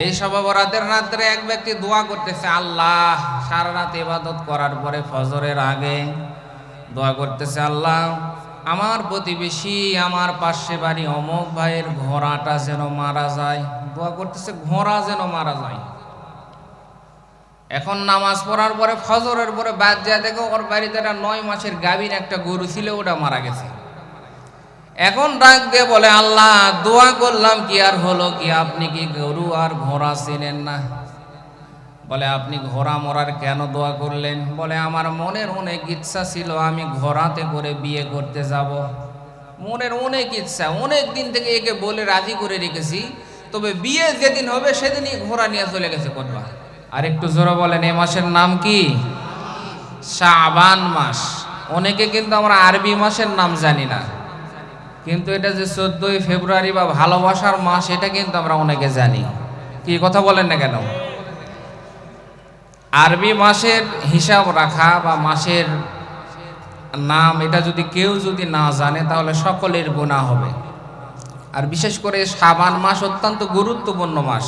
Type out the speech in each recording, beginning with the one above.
এই সবে বরাতের রাত্রে এক ব্যক্তি দোয়া করতেছে, আল্লাহ, সারা রাত ইবাদত করার পরে ফজরের আগে দোয়া করতেছে, আল্লাহ, আমার প্রতিবেশী, আমার পাশে বাড়ি অমুক ভাইয়ের ঘোড়াটা যেন মারা যায়। দোয়া করতেছে, ঘোড়া যেন মারা যায়। এখন নামাজ পড়ার পরে, ফজরের পরে বাদ যায়, দেখো ওর বাড়িতে একটা নয় মাসের গাভীর একটা গরু ছিল, ওটা মারা গেছে। এখন ডাক দিয়ে বলে, আল্লাহ, দোয়া করলাম কি আর হলো কি? আপনি কি গরু আর ঘোড়া চেনেন না? বলে, আপনি ঘোড়া মরার কেন দোয়া করলেন? বলে, আমার মনের অনেক ইচ্ছা ছিল, আমি ঘোড়াতে করে বিয়ে করতে যাব। মনের অনেক ইচ্ছা, অনেক দিন থেকে একে বলে রাজি করে রেখেছি। তবে বিয়ে যেদিন হবে, সেদিনই ঘোড়া নিয়ে চলে গেছে করবা আর একটু জোরে বলেন, এ মাসের নাম কি? শাবান মাস। অনেকে কিন্তু আমরা আরবি মাসের নাম জানি না। কিন্তু এটা যে চোদ্দই ফেব্রুয়ারি বা ভালোবাসার মাস, এটা কিন্তু আমরা অনেকে জানি। কি কথা বলেন না কেন? আরবি মাসের হিসাব রাখা বা মাসের নাম, এটা যদি কেউ যদি না জানে, তাহলে সকলের গুণা হবে। আর বিশেষ করে সাবান মাস অত্যন্ত গুরুত্বপূর্ণ মাস।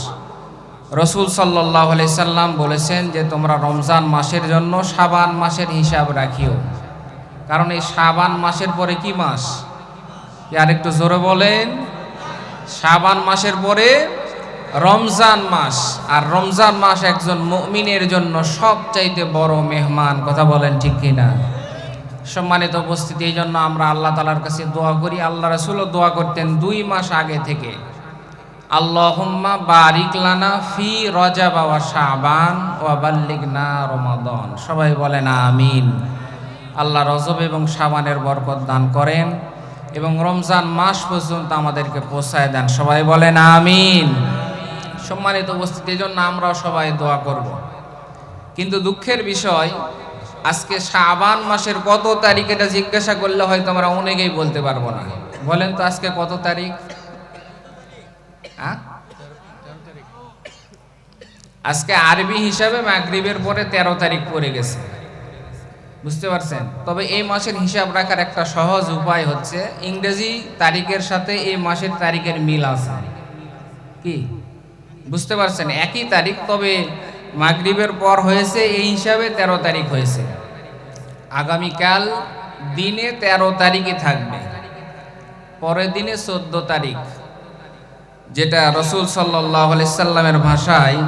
রসুল সাল্লাহ সাল্লাম বলেছেন যে, তোমরা রমজান মাসের জন্য সাবান মাসের হিসাব রাখিও। কারণ এই সাবান মাসের পরে কি মাস? আরেকটু জোরে বলেন। শাবান মাসের পরে রমজান মাস, আর রমজান মাস একজন মুমিনের জন্য সবচাইতে বড় মেহমান, কথা বলেন ঠিক কিনা? সম্মানিত উপস্থিতি, এই জন্য আমরা আল্লাহ তালার কাছে দোয়া করি। আল্লাহ রাসুলও দোয়া করতেন দুই মাস আগে থেকে। আল্লাহুম্মা বারিক লানা ফি রজা বাবা শাবান বাল্লিক না রমাদন। সবাই বলেন আমিন। আল্লাহ রজব এবং শাবানের বরকত দান করেন। এবং রমজান মাস পর্যন্ত আমাদেরকে পোষায় দেন। সবাই বলেন আমিন। সম্মানিত উপস্থিতির জন্য আমরাও সবাই দোয়া করব। কিন্তু দুঃখের বিষয়, আজকে শাবান মাসের কত তারিখ এটা জিজ্ঞাসা করলে হয়তো আমরা অনেকেই বলতে পারব না। বলেন তো আজকে কত তারিখ? হ্যাঁ? আজকে আরবি হিসাবে মাগরিবের পরে তেরো তারিখ পড়ে গেছে। বুঝতে পারছেন? তবে এই মাসের হিসাব রাখার একটা সহজ উপায় হচ্ছে ইংরেজি তারিখের সাথে এই মাসের তারিখের মিল আছে। কি? বুঝতে পারছেন? একই তারিখ, তবে মাগরিবের পর হয়েছে, এই হিসাবে ১৩ তারিখ হয়েছে। আগামীকাল দিনে ১৩ তারিখে থাকবে। পরের দিনে চোদ্দ তারিখ, যেটা রসুল সাল্লাহ সাল্লামের ভাষায়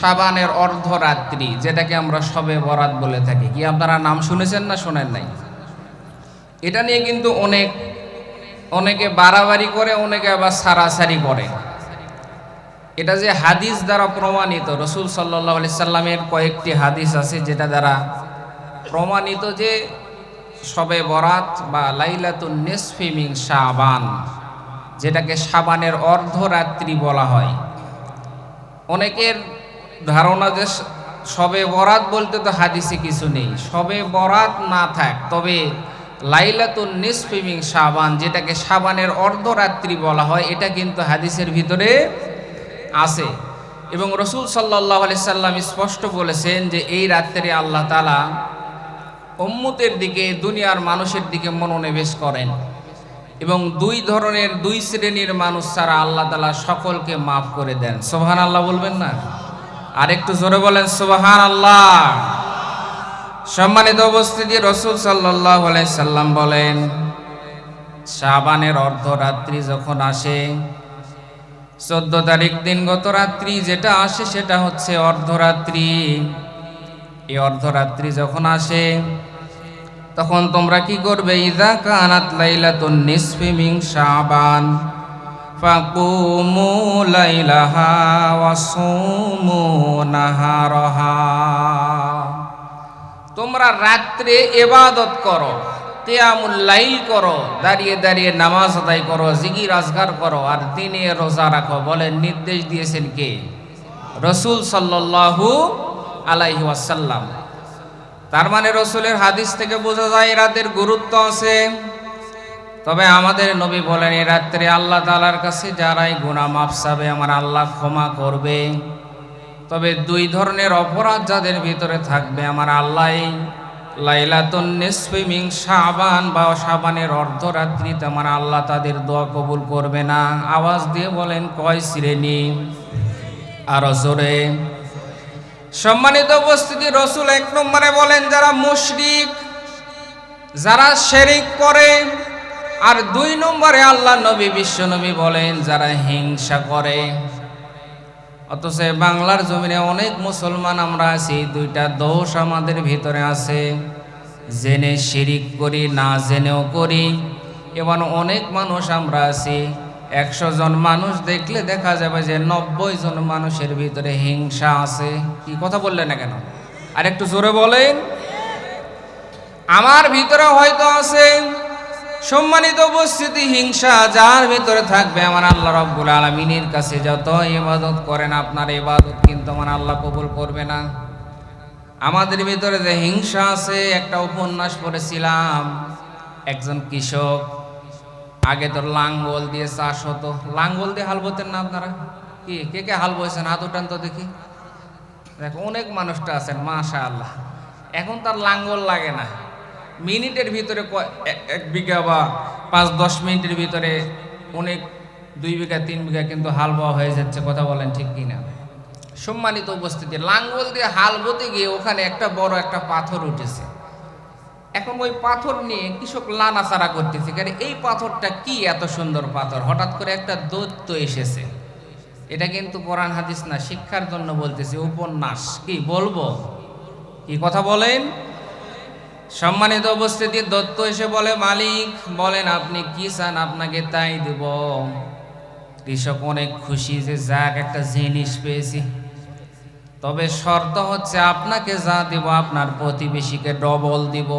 সাবানের অর্ধরাত্রি, যেটাকে আমরা সবে বরাত বলে থাকি। কি আপনারা নাম শুনেছেন না শোনেন নাই? এটা নিয়ে কিন্তু অনেক, অনেকে বাড়াবাড়ি করে, অনেকে আবার সারাসারি করে। এটা যে হাদিস দ্বারা প্রমাণিত, রসুল সাল্লাহ আলি সাল্লামের কয়েকটি হাদিস আছে যেটা দ্বারা প্রমাণিত যে সবে বরাত বা লাইলাতুন নেসফিমিং শাবান, যেটাকে সাবানের অর্ধরাত্রি বলা হয়। অনেকের ধারণা যে সবে বরাত বলতে তো হাদিসে কিছু নেই। সবে বরাত না থাক, তবে লাইলাতুন নিসফিমিং সাবান যেটাকে সাবানের অর্ধরাত্রি বলা হয়, এটা কিন্তু হাদিসের ভিতরে আছে। এবং রসুল সাল্লাহ সাল্লাম স্পষ্ট বলেছেন যে এই রাত্রে আল্লাহ তালা উম্মতের দিকে, দুনিয়ার মানুষের দিকে মনোনিবেশ করেন। এবং দুই ধরনের, দুই শ্রেণির মানুষ ছাড়া আল্লাহ তালা সকলকে মাফ করে দেন। সোহান আল্লাহ বলবেন না? আর একটু জোরে বলেন সোহান আল্লাহ সম্মানিত উপস্থিতি, রসুল সাল্লাহ সাল্লাম বলেন, শাবানের অর্ধরাত্রি যখন আসে, চোদ্দ তারিখ দিন গত রাত্রি যেটা আসে সেটা হচ্ছে অর্ধরাত্রি। এই অর্ধরাত্রি যখন আসে তখন তোমরা কি করবে? ইজা কানাত লাইলাতুন নিসফি মিন শাবান, ফাকুমু লাইলাহা ওয়া সুমু নাহারাহা। তোমরা রাত্রে ইবাদত করো, কিয়ামুল লাইল করো, দাঁড়িয়ে দাঁড়িয়ে নামাজ আদায় করো, জিকির আজগার করো, আর দিনে রোজা রাখো বলেন নির্দেশ দিয়েছেন কে? রসুল সাল্লাল্লাহু আলাইহি ওয়াসাল্লাম। তার মানে রসুলের হাদিস থেকে বোঝা যায় এই রাতের গুরুত্ব আছে। তবে আমাদের নবী বলেন এই রাত্রে আল্লাহ তালার কাছে যারাই গুণা মাফ চাবে, আমার আল্লাহ ক্ষমা করবে। তবে দুই ধরনের অপরাধ যাদের ভিতরে থাকবে, আমার আল্লাহ লাইলাতুন নিসফি শাবান বা শাবানের অর্ধরাত্রিতে আমার আল্লাহ তাদের দোয়া কবুল করবে না। আওয়াজ দিয়ে বলেন, কয় শ্রেণি? আরও জোরে। সম্মানিত উপস্থিতি, রসুল এক নম্বরে বলেন, যারা মুশরিক, যারা শেরিক করে, আর দুই নম্বরে আল্লাহ নবী, বিশ্ব নবী বলেন, যারা হিংসা করে। অথচ বাংলার জমিনে অনেক মুসলমান আমরা আছি, দুইটা দোষ আমাদের ভিতরে আছে। জেনে শিরিক করি, না জেনেও করি এবং অনেক মানুষ আমরা আছি। একশো জন মানুষ দেখলে দেখা যাবে যে নব্বই জন মানুষের ভিতরে হিংসা আছে। কি কথা বললেন না কেন? আর একটু জোরে বলেন। আমার ভিতরে হয়তো আছে সম্মানিত উপস্থিতি, হিংসা যার ভিতরে থাকবে আমার আল্লাহ রব্বুল আলমিনের কাছে। যত ইবাদত করেন আপনার ইবাদত কিন্তু আমার আল্লাহ কবুল করবে না। আমাদের ভিতরে যে হিংসা আছে, একটা উপন্যাস পড়েছিলাম, একজন কৃষক। আগে তো লাঙ্গল দিয়ে চাষ হতো। লাঙ্গল দিয়ে হাল বলতেন না আপনারা? কি, কে কে হাল বইছেন? হাত উঠান তো দেখি। দেখো, অনেক মানুষটা আছেন মাশা আল্লাহ এখন তার লাঙ্গল লাগে না। মিনিটের ভিতরে ক- এক- বিঘা বা পাঁচ, দশ মিনিটের ভিতরে অনেক দুই বিঘা, তিন বিঘা কিন্তু হাল বোয়া হয়ে যাচ্ছে, কথা বলেন ঠিক কিনা? সম্মানিত উপস্থিতি, লাঙ্গল দিয়ে হাল বতে গিয়ে ওখানে একটা বড় একটা পাথর উঠেছে। এখন ওই পাথর নিয়ে কৃষক লানাচাড়া করতেছে কারণ এই পাথরটা কি এত সুন্দর পাথর? হঠাৎ করে একটা দৈত্য এসেছে। এটা কিন্তু কোরআন হাদিস না, শিক্ষার জন্য বলতেছি, উপন্যাস। কি বলব? কি কথা বলেন? সম্মানিত অবস্থিতি দত্ত এসে বলে, মালিক, বলেন আপনি কি চান? আপনাকে তাই দেব। কৃষক অনেক খুশি যে যাক, একটা জিনিস পেয়েছি। তবে শর্ত হচ্ছে, আপনাকে যা দেব, আপনার প্রতিবেশীকে ডবল দিব।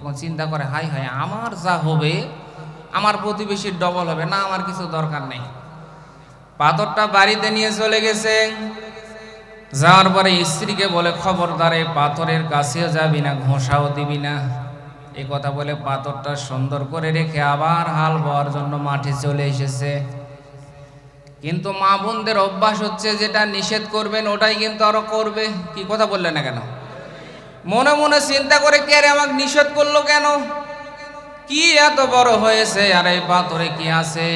এখন চিন্তা করে, হাই হাই, আমার যা হবে, আমার প্রতিবেশীর ডবল হবে। না, আমার কিছু দরকার নেই। পাথরটা বাড়িতে নিয়ে চলে গেছে। যাওয়ার পরে স্ত্রীকে বলে, খবরদার পাথরের কাছেও যাবি না, ঘোষাও দিবি না। এই কথা বলে পাথরটা সুন্দর করে রেখে আবার হাল বওয়ার জন্য মাঠে চলে এসেছে। কিন্তু মা বোনদের অভ্যাস হচ্ছে, যেটা নিষেধ করবেন, ওটাই কিন্তু আরও করবে। কি কথা বললেন না কেন? মনে মনে চিন্তা করে কে রে আমাকে নিষেধ করল কেন? কি এত বড় হয়েছে? আর এই পাথরে কি আছে?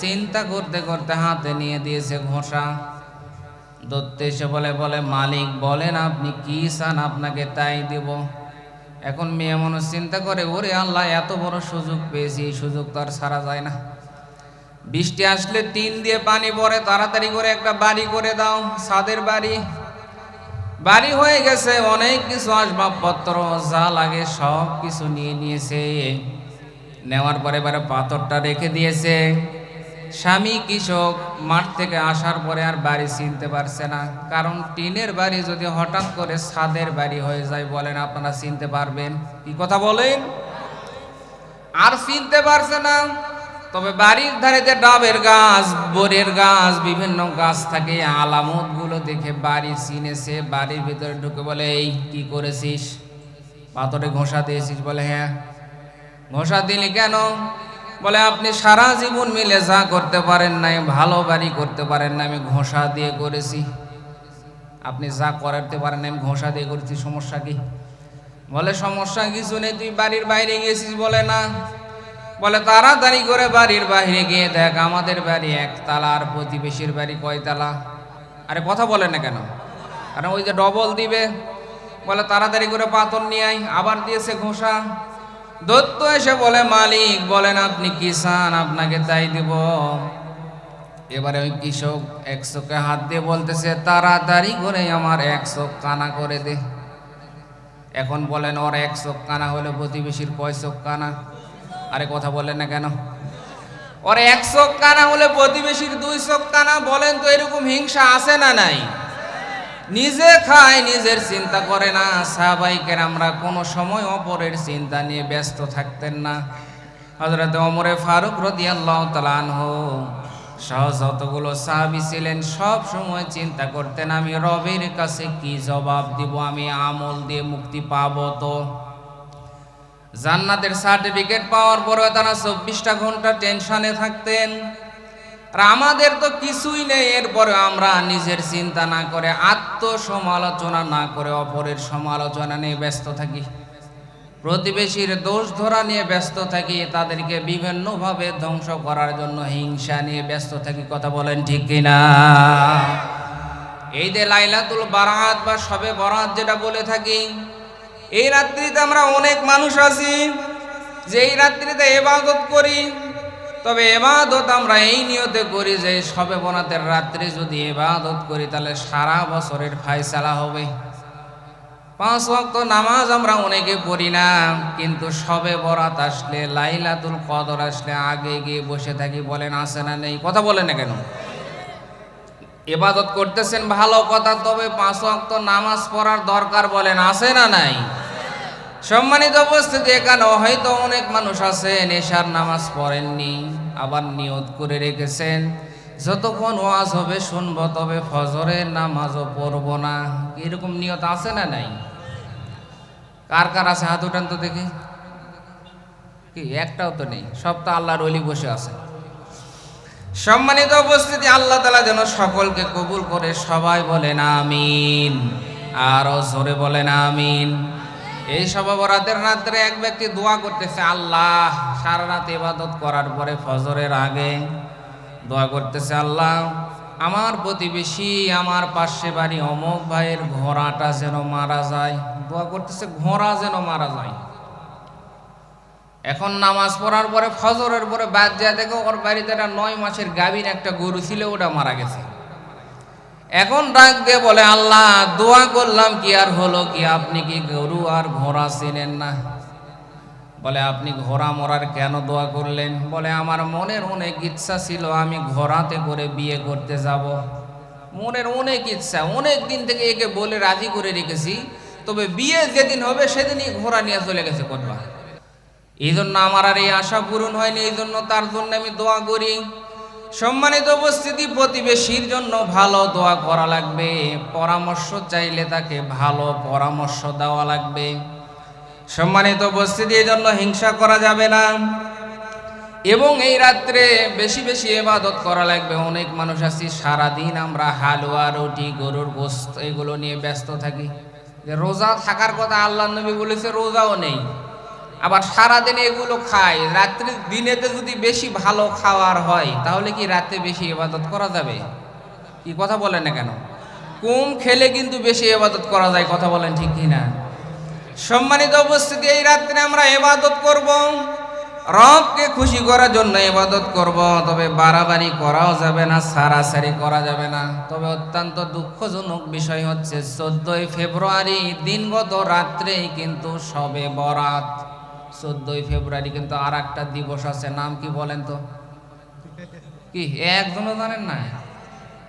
চিন্তা করতে করতে হাতে নিয়ে দিয়েছে ঘষা। দত্ত এসে বলে বলে, মালিক, বলেন আপনি কি চান? আপনাকে তাই দেব। এখন মেয়ে মনে চিন্তা করে, ওরে আল্লাহ, এত বড় সুযোগ পেয়েছি, এই সুযোগ তো আর সারা যায় না। বৃষ্টি আসলে টিন দিয়ে পানি পড়ে তাড়াতাড়ি করে একটা বাড়ি করে দাও, ছাদের বাড়ি। বাড়ি হয়ে গেছে, অনেক কিছু আসবাবপত্র, যা লাগে সব কিছু নিয়ে নিয়েছে। নেওয়ার পরে এবারে পাথরটা রেখে দিয়েছে। স্বামী কৃষক, মাঠ থেকে আসার পরে আর বাড়ি চিনতে পারছে না। কারণ টিনের বাড়ি যদি হঠাৎ করে ছাদের বাড়ি হয়ে যায় বলেন, আপনারা চিনতে পারবেন। কি কথা বলেন? আর চিনতে পারছে না। তবে বাড়ির ধারে যে ডাবের গাছ, বরের গাছ, বিভিন্ন গাছ থাকে আলামতগুলো দেখে বাড়ি চিনেছে বাড়ির ভিতরে ঢুকে বলে, এই কি করেছিস? পাথরে ঘষা দিয়েছিস? বলে হ্যাঁ। ঘষা দিলি কেন? বলে, আপনি সারা জীবন মিলে যা করতে পারেন নাই, ভালো বাড়ি করতে পারেন না আমি ঘষা দিয়ে করেছি। আপনি যা করাতে পারেন আমি ঘষা দিয়ে করেছি, সমস্যা কি? বলে, সমস্যা কিছু নেই, তুই বাড়ির বাইরে গেছিস বলে, না। বলে তাড়াতাড়ি করে বাড়ির বাইরে গিয়ে দেখ, আমাদের বাড়ি একতলা আর প্রতিবেশীর বাড়ি কয়তলা। আরে, কথা বলে না কেন? কারণ ওই যে ডবল দিবে। বলে তাড়াতাড়ি করে পাথর নিয়ে আই আবার দিয়েছে ঘোষা। দত্ত এসে বলে, মালিক, বলেন আপনি কি চান? আপনাকে তাই দিব। এবারে ওই কৃষক এক চোখে হাত দিয়ে বলতেছে তাড়াতাড়ি করে আমার এক চোখ কানা করে দে। এখন বলেন, ওর এক কানা হলে প্রতিবেশীর কয় চোখ কানা? আরে কথা বলেন না কেন? ওর এক চোখ কানা হলে প্রতিবেশীর দুই চোখ কানা বলেন তো এরকম হিংসা আছে না নাই? নিজে খায়, নিজের চিন্তা করে না। সাহাবাইকের আমরা কোনো সময় অপরের চিন্তা নিয়ে ব্যস্ত থাকতেন না। হজরত অমরে ফারুক রদি আল্লাহ তালানহ সহ যতগুলো সাহাবি ছিলেন সব সময় চিন্তা করতেন, আমি রবের কাছে কি জবাব দিব? আমি আমল দিয়ে মুক্তি পাবো তো? জান্নাতের সার্টিফিকেট পাওয়ার পরেও তারা চব্বিশটা ঘণ্টা টেনশনে থাকতেন। আর আমাদের তো কিছুই নেই, এরপরে আমরা নিজের চিন্তা না করে, আত্মসমালোচনা না করে, অপরের সমালোচনা নিয়ে ব্যস্ত থাকি। প্রতিবেশীর দোষ ধরা নিয়ে ব্যস্ত থাকি, তাদেরকে বিভিন্নভাবে ধ্বংস করার জন্য হিংসা নিয়ে ব্যস্ত থাকি, কথা বলেন ঠিক কিনা? এই যে লাইলাতুল বারাত বা সবে বরাত যেটা বলে থাকি এই রাত্রিতে আমরা অনেক মানুষ আছি যে এই রাত্রিতে এবাদত করি, তবে এবাদত আমরা এই নিয়তে করি যে সবে বরাতের রাত্রে যদি এবাদত করি, তাহলে সারা বছরের ফায়সালা হবে। পাঁচ ওয়াক্ত নামাজ আমরা অনেকে পড়ি না, কিন্তু সবে বরাত আসলে, লাইলাতুল কদর আসলে, আগে গিয়ে বসে থাকি বলেন আসে না নেই? কথা বলে না কেন? এবাদত করতেছেন ভালো কথা, তবে পাঁচ ওয়াক্ত নামাজ পড়ার দরকার বলেন, আছে না নাই? সম্মানিত উপস্থিতি, এখানে হয়তো অনেক মানুষ আছে, নেশার নামাজ পড়েননি, আবার নিয়ত করে রেখেছেন। যতক্ষণ ওয়াজ হবে, শুনব, তবে ফজরের নামাজও পড়ব না। এরকম নিয়ত আছে না নাই? কার কার আছে? হাত উঠান তো দেখি। কি, একটাও তো নেই। সব তো আল্লাহর অলি বসে আছে। সম্মানিত উপস্থিতি, আল্লাহ তালা যেন সকলকে কবুল করে সবাই বলেন আমিন। আরও জোরে বলেন আমিন। এই সবাবরাতের রাত্রে এক ব্যক্তি দোয়া করতেছে, আল্লাহ, সারা রাত ইবাদত করার পরে ফজরের আগে দোয়া করতেছে, আল্লাহ, আমার প্রতিবেশী, আমার পাশে বাড়ি অমুক ভাইয়ের ঘোড়াটা যেন মারা যায়। দোয়া করতেছে, ঘোড়া যেন মারা যায়। এখন নামাজ পড়ার পরে, ফজরের পরে বাদ যা দেখো ওর বাড়িতে একটা নয় মাসের গাভীর একটা গরু ছিল, ওটা মারা গেছে। এখন ডাক দিয়ে বলে, আল্লাহ, দোয়া করলাম কি আর হলো কি? আপনি কি গরু আর ঘোড়া চিনেন না? বলে, আপনি ঘোড়া মরার কেন দোয়া করলেন? বলে, আমার মনের অনেক ইচ্ছা ছিল, আমি ঘোড়াতে করে বিয়ে করতে যাব। মনের অনেক ইচ্ছা, অনেক দিন থেকে একে বলে রাজি করে রেখেছি। তবে বিয়ে যেদিন হবে, সেদিনই ঘোড়া নিয়ে চলে গেছে করবা এই জন্য আমার আর এই আশা পূরণ হয়নি এই জন্য তার জন্য আমি দোয়া করি। সম্মানিত উপস্থিতি প্রতিবেশীর জন্য ভালো দোয়া করা লাগবে। পরামর্শ চাইলে তাকে ভালো পরামর্শ দেওয়া লাগবে। সম্মানিত উপস্থিতি জন্য হিংসা করা যাবে না। এবং এই রাত্রে বেশি বেশি এবাদত করা লাগবে। অনেক মানুষ আছি, সারাদিন আমরা হালুয়া, রুটি, গরুর গোস্ত এগুলো নিয়ে ব্যস্ত থাকি। রোজা থাকার কথা আল্লাহ নবী বলেছে, রোজাও নেই। আবার সারাদিন এগুলো খায়। রাত্রি দিনেতে যদি বেশি ভালো খাওয়ার হয়, তাহলে কি রাতে বেশি ইবাদত করা যাবে? কি কথা বলেন না কেন? কম খেলে কিন্তু বেশি ইবাদত করা যায়, কথা বলেন ঠিক কি না? সম্মানিত উপস্থিতি, এই রাত্রে আমরা ইবাদত করব। রবকে খুশি করার জন্য ইবাদত করব, তবে বাড়াবাড়ি করাও যাবে না, সারাসারি করা যাবে না। তবে অত্যন্ত দুঃখজনক বিষয় হচ্ছে, চোদ্দই ফেব্রুয়ারি দিনগত রাত্রেই কিন্তু সবে বরাত। চোদ্দই ফেব্রুয়ারি কিন্তু আর একটা দিবস আছে, নাম কি বলেন তো? কি, একজনও জানেন না?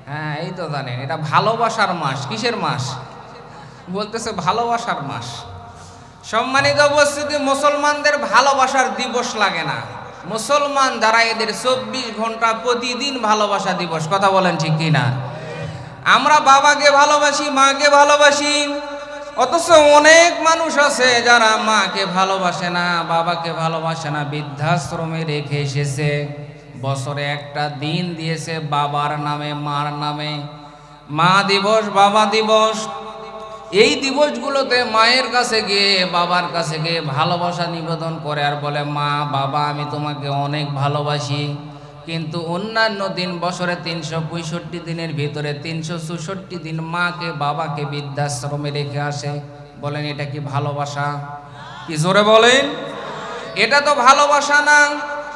হ্যাঁ এই তো জানেন, এটা ভালোবাসার মাস, কিসের মাস? বলতেছে ভালোবাসার মাস। সম্মানিত উপস্থিতি, মুসলমানদের ভালোবাসার দিবস লাগে না। মুসলমান যারা এদের চব্বিশ ঘণ্টা প্রতিদিন ভালোবাসা দিবস, কথা বলেন ঠিক কি না আমরা বাবাকে ভালোবাসি, মাকে ভালোবাসি। অথচ অনেক মানুষ আছে যারা মাকে ভালোবাসে না, বাবাকে ভালোবাসে না, বৃদ্ধাশ্রমে রেখে এসেছে। বছরে একটা দিন দিয়েছে বাবার নামে, মার নামে। মা দিবস, বাবা দিবস। এই দিবসগুলোতে মায়ের কাছে গিয়ে, বাবার কাছে গিয়ে ভালোবাসা নিবেদন করে আর বলে, মা, বাবা, আমি তোমাকে অনেক ভালোবাসি। কিন্তু অন্যান্য দিন বছরে তিনশো পঁয়ষট্টি দিনের ভিতরে তিনশো চৌষট্টি দিন মাকে, বাবাকে বৃদ্ধাশ্রমে রেখে আসে। বলেন, এটা কি ভালোবাসা? কি জোরে বলেন? এটা তো ভালোবাসা না।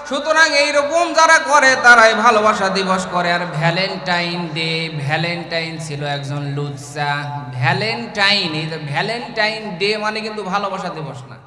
সুতরাং এইরকম যারা করে, তারাই ভালোবাসা দিবস করে। আর ভ্যালেন্টাইন ডে, ভ্যালেন্টাইন ছিল একজন লুচ্চা ভ্যালেন্টাইন এই ভ্যালেন্টাইন ডে মানে কিন্তু ভালোবাসা দিবস না।